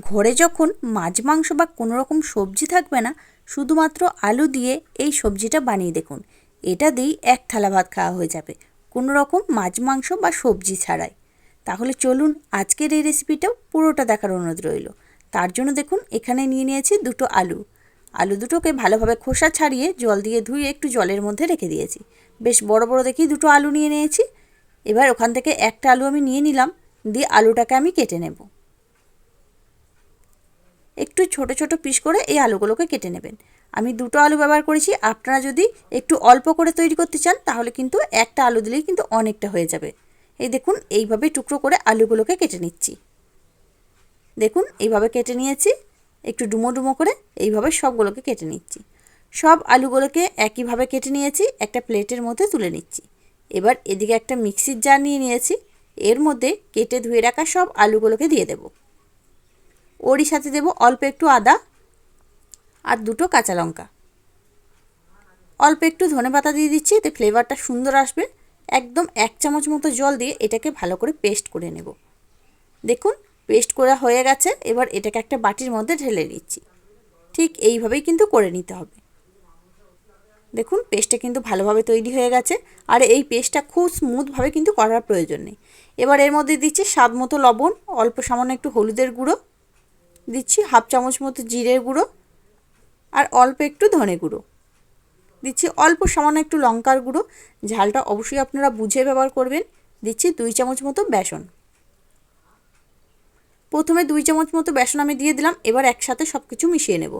ঘরে যখন মাছ, মাংস বা কোনো রকম সবজি থাকবে না, শুধুমাত্র আলু দিয়ে এই সবজিটা বানিয়ে দেখুন। এটা দিয়েই এক থালা ভাত খাওয়া হয়ে যাবে, কোনো রকম মাছ, মাংস বা সবজি ছাড়াই। তাহলে চলুন আজকের এই রেসিপিটাও পুরোটা দেখার অনুরোধ রইল। তার জন্য দেখুন, এখানে নিয়ে নিয়েছি দুটো আলু। আলু দুটোকে ভালোভাবে খোসা ছাড়িয়ে জল দিয়ে ধুয়ে একটু জলের মধ্যে রেখে দিয়েছি। বেশ বড় বড় দেখি দুটো আলু নিয়ে নিয়েছি। এবার ওখান থেকে একটা আলু আমি নিয়ে নিলাম, দিয়ে আলুটাকে আমি কেটে নেব। একটু ছোট ছোট পিস করে এই আলুগুলোকে কেটে নেবেন। আমি দুটো আলু ব্যবহার করেছি, আপনারা যদি একটু অল্প করে তৈরি করতে চান, তাহলে কিন্তু একটা আলু দিলেই কিন্তু অনেকটা হয়ে যাবে। এই দেখুন, এইভাবে টুকরো করে আলুগুলোকে কেটে নিচ্ছি। দেখুন, এইভাবে কেটে নিয়েছি, একটু ডুমো ডুমো করে এইভাবে সবগুলোকে কেটে নিচ্ছি। সব আলুগুলোকে একইভাবে কেটে নিয়েছি, একটা প্লেটের মধ্যে তুলে নিচ্ছি। এবার এদিকে একটা মিক্সির জার নিয়ে নিয়েছি, এর মধ্যে কেটে ধুয়ে রাখা সব আলুগুলোকে দিয়ে দেব। ওরই সাথে দেব অল্প একটু আদা আর দুটো কাঁচা লঙ্কা। অল্প একটু ধনে পাতা দিয়ে দিচ্ছি, এতে ফ্লেভারটা সুন্দর আসবে। একদম এক চামচ মতো জল দিয়ে এটাকে ভালো করে পেস্ট করে নেব। দেখুন পেস্ট করা হয়ে গেছে, এবার এটাকে একটা বাটির মধ্যে ঢেলে নিচ্ছি। ঠিক এইভাবেই কিন্তু করে নিতে হবে। দেখুন পেস্টটা কিন্তু ভালোভাবে তৈরি হয়ে গেছে, আর এই পেস্টটা খুব স্মুথভাবে কিন্তু করার প্রয়োজন নেই। এবার এর মধ্যে দিচ্ছি স্বাদ মতো লবণ, অল্প সামান্য একটু হলুদের গুঁড়ো দিচ্ছি হাফ চামচ মতো জিরের গুঁড়ো আর অল্প একটু ধনে গুঁড়ো। দিচ্ছি অল্প সামান্য একটু লঙ্কার গুঁড়ো। ঝালটা অবশ্যই আপনারা বুঝে ব্যবহার করবেন। দিচ্ছি দুই চামচ মতো বেসন। প্রথমে দুই চামচ মতো বেসন আমি দিয়ে দিলাম। এবার একসাথে সব কিছু মিশিয়ে নেব।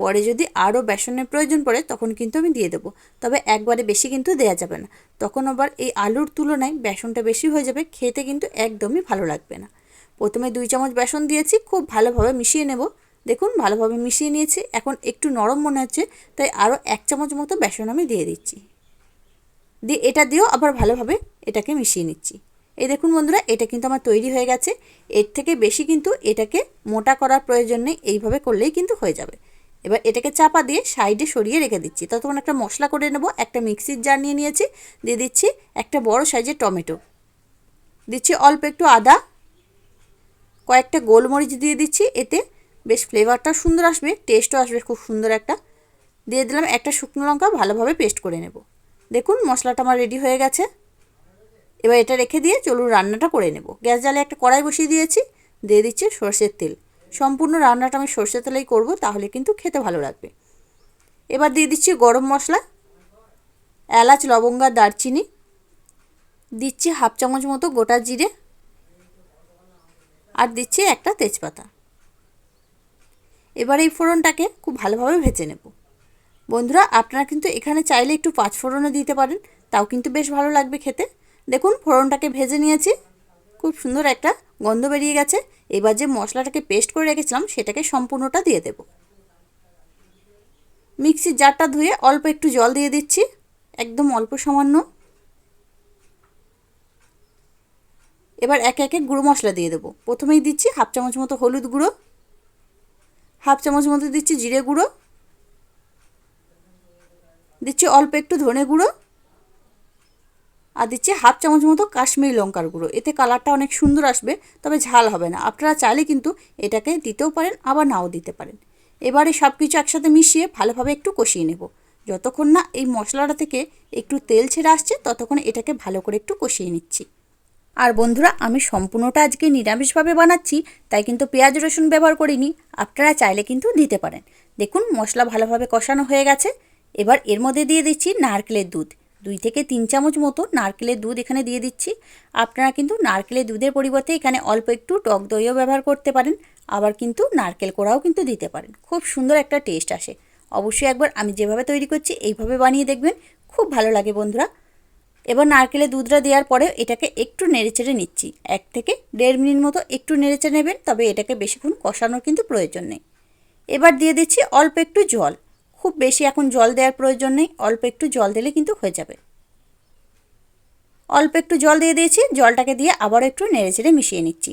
পরে যদি আরও বেসনের প্রয়োজন পড়ে, তখন কিন্তু আমি দিয়ে দেবো। তবে একবারে বেশি কিন্তু দেওয়া যাবে না। তখন আবার এই আলুর তুলনায় বেসনটা বেশি হয়ে যাবে। খেতে কিন্তু একদমই ভালো লাগবে না। প্রথমে দুই চামচ বেসন দিয়েছি, খুব ভালোভাবে মিশিয়ে নেব। দেখুন, ভালোভাবে মিশিয়ে নিয়েছি। এখন একটু নরম মনে হচ্ছে, তাই আরও এক চামচ মতো বেসন আমি দিয়ে দিচ্ছি। দিয়ে এটা দিয়েও আবার ভালোভাবে এটাকে মিশিয়ে নিচ্ছি। এই দেখুন বন্ধুরা, এটা কিন্তু আমার তৈরি হয়ে গেছে। এর থেকে বেশি কিন্তু এটাকে মোটা করার প্রয়োজন নেই, এইভাবে করলেই কিন্তু হয়ে যাবে। এবার এটাকে চাপা দিয়ে সাইডে সরিয়ে রেখে দিচ্ছি। ততক্ষণ একটা মশলা করে নেব, একটা মিক্সির জার নিয়ে নিয়েছি, দিয়ে দিচ্ছি একটা বড় সাইজের টমেটো। দিচ্ছি অল্প একটু আদা কয়েকটা গোলমরিচ দিয়ে দিচ্ছি, এতে বেশ ফ্লেভারটা সুন্দর আসবে টেস্টও আসবে খুব সুন্দর একটা। দিয়ে দিলাম একটা শুকনো লঙ্কা, ভালোভাবে পেস্ট করে নেব। দেখুন, মশলাটা আমার রেডি হয়ে গেছে। এবার এটা রেখে দিয়ে চলুন রান্নাটা করে নেব। গ্যাস জ্বালে একটা কড়াই বসিয়ে দিয়েছি, দিয়ে দিচ্ছি সর্ষের তেল। সম্পূর্ণ রান্নাটা আমি সর্ষের তেলেই করব, তাহলে কিন্তু খেতে ভালো লাগবে। এবার দিয়ে দিচ্ছি গরম মশলা, এলাচ, লবঙ্গ দারচিনি। দিচ্ছি হাফ চামচ মতো গোটা জিরে। আর দিচ্ছি একটা তেজপাতা। এবার এই ফোড়নটাকে খুব ভালোভাবে ভেজে নেব। বন্ধুরা, আপনারা কিন্তু এখানে চাইলে একটু পাঁচ ফোড়নও দিতে পারেন, তাও কিন্তু বেশ ভালো লাগবে খেতে। দেখুন, ফোড়নটাকে ভেজে নিয়েছি, খুব সুন্দর একটা গন্ধ বেরিয়ে গেছে। এবার যে মশলাটাকে পেস্ট করে রেখেছিলাম, সেটাকে সম্পূর্ণটা দিয়ে দেব। মিক্সির জারটা ধুয়ে অল্প একটু জল দিয়ে দিচ্ছি, একদম অল্প সামান্য। এবার একে একে গুঁড়ো মশলা দিয়ে দেবো। প্রথমেই দিচ্ছি হাফ চামচ মতো হলুদ গুঁড়ো, হাফ চামচ মতো দিচ্ছি জিরে গুঁড়ো, দিচ্ছি অল্প একটু ধনে গুঁড়ো, আর দিচ্ছি হাফ চামচ মতো কাশ্মীরি লঙ্কার গুঁড়ো। এতে কালারটা অনেক সুন্দর আসবে, তবে ঝাল হবে না। আপনারা চাইলে কিন্তু এটাকে দিতেও পারেন, আবার নাও দিতে পারেন। এবারে সব কিছু একসাথে মিশিয়ে ভালোভাবে একটু কষিয়ে নেব। যতক্ষণ না এই মশলাটা থেকে একটু তেল ছেড়ে আসছে, ততক্ষণ এটাকে ভালো করে একটু কষিয়ে নিচ্ছি। আর বন্ধুরা, আমি সম্পূর্ণটা আজকে নিরামিষভাবে বানাচ্ছি, তাই কিন্তু পেঁয়াজ রসুন ব্যবহার করিনি। আপনারা চাইলে কিন্তু দিতে পারেন। দেখুন, মশলা ভালোভাবে কষানো হয়ে গেছে। এবার এর মধ্যে দিয়ে দিচ্ছি নারকেলের দুধ। দুই থেকে তিন চামচ মতো নারকেলের দুধ এখানে দিয়ে দিচ্ছি। আপনারা কিন্তু নারকেলের দুধের পরিবর্তে এখানে অল্প একটু টক দইও ব্যবহার করতে পারেন। আবার কিন্তু নারকেল কোড়াও কিন্তু দিতে পারেন। খুব সুন্দর একটা টেস্ট আসে। অবশ্যই একবার আমি যেভাবে তৈরি করছি, এইভাবে বানিয়ে দেখবেন। খুব ভালো লাগে বন্ধুরা। এবার নারকেলের দুধটা দেওয়ার পরে এটাকে একটু নেড়েচেড়ে নিচ্ছি। এক থেকে দেড় মিনিট মতো একটু নেড়েচেড়ে নেবেন, তবে এটাকে বেশিক্ষণ কষানোর কিন্তু প্রয়োজন নেই। এবার দিয়ে দিচ্ছি অল্প একটু জল। খুব বেশি এখন জল দেওয়ার প্রয়োজন নেই, অল্প একটু জল দিলে কিন্তু হয়ে যাবে। অল্প একটু জল দিয়ে দিয়েছি, জলটাকে দিয়ে আবার একটু নেড়েচেড়ে মিশিয়ে নিচ্ছি।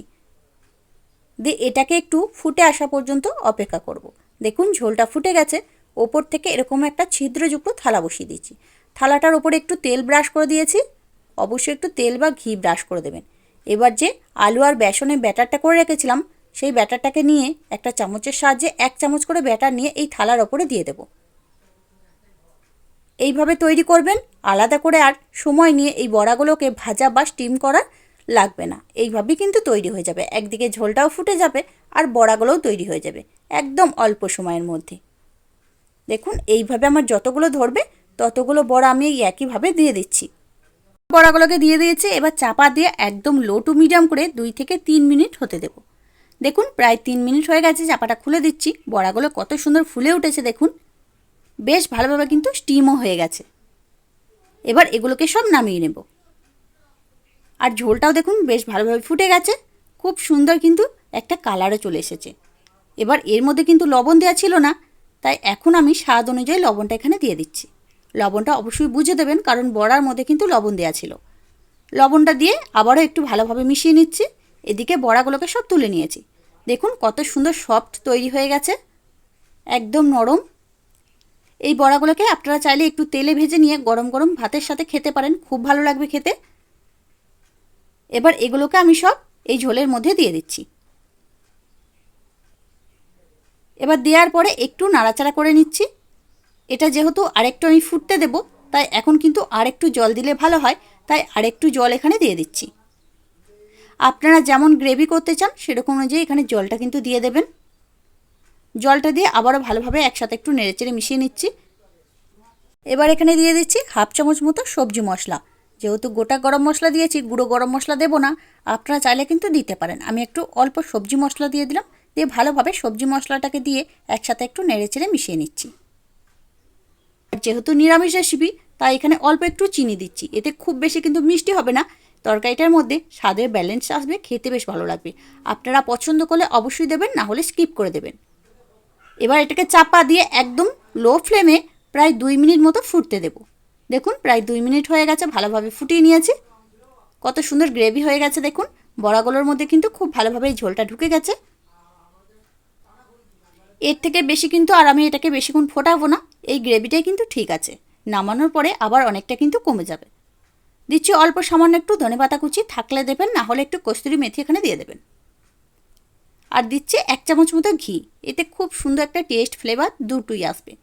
দিয়ে এটাকে একটু ফুটে আসা পর্যন্ত অপেক্ষা করব। দেখুন ঝোলটা ফুটে গেছে, ওপর থেকে এরকম একটা ছিদ্রযুক্ত থালা বসিয়ে দিচ্ছি থালাটার ওপরে একটু তেল ব্রাশ করে দিয়েছি। অবশ্যই একটু তেল বা ঘি ব্রাশ করে দেবেন। এবার যে আলু আর বেসনের ব্যাটারটা করে রেখেছিলাম, সেই ব্যাটারটাকে নিয়ে একটা চামচের সাহায্যে এক চামচ করে ব্যাটার নিয়ে এই থালার ওপরে দিয়ে দেব। এইভাবে তৈরি করবেন, আলাদা করে আর সময় নিয়ে এই বড়াগুলোকে ভাজা বা স্টিম করা লাগবে না। এইভাবেই কিন্তু তৈরি হয়ে যাবে। একদিকে ঝোলটাও ফুটে যাবে আর বড়াগুলোও তৈরি হয়ে যাবে, একদম অল্প সময়ের মধ্যে। দেখুন, এইভাবে আমার যতগুলো ধরবে ততগুলো বড়া আমি একইভাবে দিয়ে দিচ্ছি। বড়াগুলোকে দিয়ে দিয়েছি, এবার চাপা দিয়ে একদম লো টু মিডিয়াম করে দুই থেকে তিন মিনিট হতে দেব। দেখুন, প্রায় তিন মিনিট হয়ে গেছে, চাপাটা খুলে দিচ্ছি। বড়াগুলো কত সুন্দর ফুলে উঠেছে, দেখুন। বেশ ভালোভাবে কিন্তু স্টিমও হয়ে গেছে। এবার এগুলোকে সব নামিয়ে নেব। আর ঝোলটাও দেখুন, বেশ ভালোভাবে ফুটে গেছে। খুব সুন্দর কিন্তু একটা কালারও চলে এসেছে। এবার এর মধ্যে কিন্তু লবণ দেওয়া ছিল না, তাই এখন আমি স্বাদ অনুযায়ী লবণটা এখানে দিয়ে দিচ্ছি। লবণটা অবশ্যই বুঝে দেবেন, কারণ বড়ার মধ্যে কিন্তু লবণ দেওয়া ছিল। লবণটা দিয়ে আবারও একটু ভালোভাবে মিশিয়ে নিচ্ছি। এদিকে বড়াগুলোকে সব তুলে নিয়েছি। দেখুন কত সুন্দর সফট তৈরি হয়ে গেছে। একদম নরম। এই বড়াগুলোকে আপনারা চাইলে একটু তেলে ভেজে নিয়ে গরম গরম ভাতের সাথে খেতে পারেন। খুব ভালো লাগবে খেতে। এবার এগুলোকে আমি সব এই ঝোলের মধ্যে দিয়ে দিচ্ছি। এবার দেওয়ার পরে একটু নাড়াচাড়া করে নিচ্ছি। এটা যেহেতু আরেকটু আমি ফুটতে দেব, তাই এখন কিন্তু আরেকটু জল দিলে ভালো হয়, তাই আরেকটু জল এখানে দিয়ে দিচ্ছি। আপনারা যেমন গ্রেভি করতে চান, সেরকম অনুযায়ী এখানে জলটা কিন্তু দিয়ে দেবেন। জলটা দিয়ে আবারও ভালোভাবে একসাথে একটু নেড়েচেড়ে মিশিয়ে নিচ্ছি। এবার এখানে দিয়ে দিচ্ছি হাফ চামচ মতো সবজি মশলা। যেহেতু গোটা গরম মশলা দিয়েছি, গুঁড়ো গরম মশলা দেবো না, আপনারা চাইলে কিন্তু দিতে পারেন। আমি একটু অল্প সবজি মশলা দিয়ে দিলাম, দিয়ে ভালোভাবে সবজি মশলাটাকে দিয়ে একসাথে একটু নেড়েচেড়ে মিশিয়ে নিচ্ছি। যেহেতু নিরামিষ রেসিপি তাই এখানে অল্প একটু চিনি দিচ্ছি। এতে খুব বেশি কিন্তু মিষ্টি হবে না। তরকারিটার মধ্যে স্বাদের ব্যালেন্স আসবে, খেতে বেশ ভালো লাগবে। আপনারা পছন্দ করলে অবশ্যই দেবেন, না হলে স্কিপ করে দেবেন। এবার এটাকে চাপা দিয়ে একদম লো ফ্লেমে প্রায় দুই মিনিট মতো ফুটতে দেব। দেখুন, প্রায় দুই মিনিট হয়ে গেছে, ভালোভাবে ফুটিয়ে নিয়েছি। কত সুন্দর গ্রেভি হয়ে গেছে, দেখুন। বড়াগুলোর মধ্যে কিন্তু খুব ভালোভাবে এই ঝোলটা ঢুকে গেছে। এর থেকে বেশি কিন্তু আর আমি এটাকে বেশিক্ষণ ফোটাবো না। এই গ্রেভিটাই কিন্তু ঠিক আছে। নামানোর পরে আবার অনেকটা কিন্তু কমে যাবে। দিচ্ছি অল্প সামান্য একটু ধনেপাতা কুচি, থাকলে দেবেন, না হলে একটু কস্তুরি মেথি এখানে দিয়ে দেবেন। আর দিচ্ছে এক চামচ মতো ঘি, এতে খুব সুন্দর একটা টেস্ট ফ্লেভার দুটোই আসবে।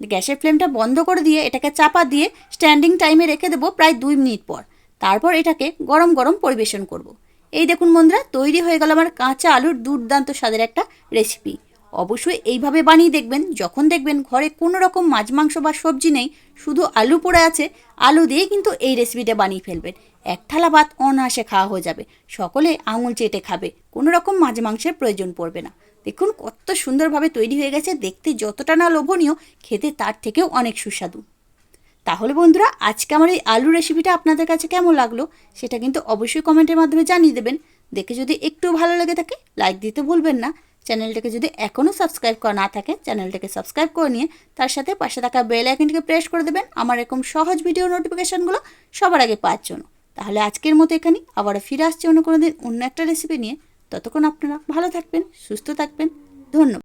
গ্যাসের ফ্লেমটা বন্ধ করে দিয়ে এটাকে চাপা দিয়ে স্ট্যান্ডিং টাইমে রেখে দেবো প্রায় দুই মিনিট পর। তারপর এটাকে গরম গরম পরিবেশন করব। এই দেখুন বন্ধুরা, তৈরি হয়ে গেল আমার কাঁচা আলুর দুর্দান্ত স্বাদের একটা রেসিপি অবশ্যই এইভাবে বানিয়ে দেখবেন। যখন দেখবেন ঘরে কোনো রকম মাছ, মাংস বা সবজি নেই, শুধু আলু পড়ে আছে, আলু দিয়ে কিন্তু এই রেসিপিটা বানিয়ে ফেলবেন। এক থালা ভাত অনায়াসে খাওয়া হয়ে যাবে। সকলে আঙুল চেটে খাবে। কোনো রকম মাছ, মাংসের প্রয়োজন পড়বে না। দেখুন কত সুন্দরভাবে তৈরি হয়ে গেছে। দেখতে যতটা না লোভনীয়, খেতে তার থেকেও অনেক সুস্বাদু। তাহলে বন্ধুরা, আজকে আমার এই আলু রেসিপিটা আপনাদের কাছে কেমন লাগল, সেটা কিন্তু অবশ্যই কমেন্টের মাধ্যমে জানিয়ে দেবেন। দেখে যদি একটু ভালো লেগে থাকে লাইক দিতে ভুলবেন না। চ্যানেলটাকে যদি এখনও সাবস্ক্রাইব করা না থাকে, চ্যানেলটাকে সাবস্ক্রাইব করে নিয়ে তার সাথে পাশে থাকা বেল আইকনটিকে প্রেস করে দেবেন। আমার এরকম সহজ ভিডিও নোটিফিকেশানগুলো সবার আগে পাওয়ার জন্য। তাহলে আজকের মতো এখানে আবারও ফিরে আসছে অন্য কোনো দিন অন্য একটা রেসিপি নিয়ে। ততক্ষণ আপনারা ভালো থাকবেন, সুস্থ থাকবেন। ধন্যবাদ।